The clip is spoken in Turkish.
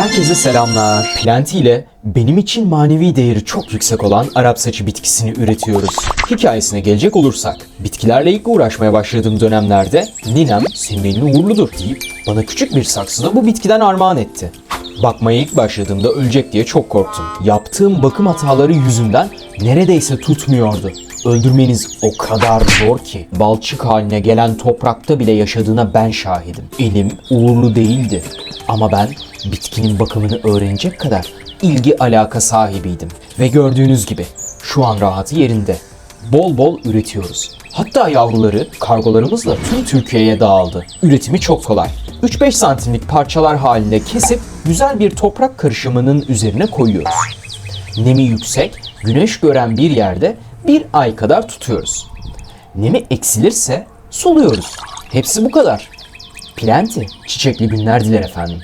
Herkese selamlar. Plenty ile benim için manevi değeri çok yüksek olan Arap saçı bitkisini üretiyoruz. Hikayesine gelecek olursak, bitkilerle ilk uğraşmaya başladığım dönemlerde ninem senin elin uğurludur deyip bana küçük bir saksıda bu bitkiden armağan etti. Bakmaya ilk başladığımda ölecek diye çok korktum. Yaptığım bakım hataları yüzünden neredeyse tutmuyordu. Öldürmeniz o kadar zor ki balçık haline gelen toprakta bile yaşadığına ben şahidim. Elim uğurlu değildi ama ben bitkinin bakımını öğrenecek kadar ilgi alaka sahibiydim. Ve gördüğünüz gibi şu an rahatı yerinde. Bol bol üretiyoruz. Hatta yavruları kargolarımızla tüm Türkiye'ye dağıldı. Üretimi çok kolay. 3-5 santimlik parçalar halinde kesip güzel bir toprak karışımının üzerine koyuyoruz. Nemi yüksek, güneş gören bir yerde bir ay kadar tutuyoruz. Nemi eksilirse suluyoruz. Hepsi bu kadar. Plenty, çiçekli günler diler efendim.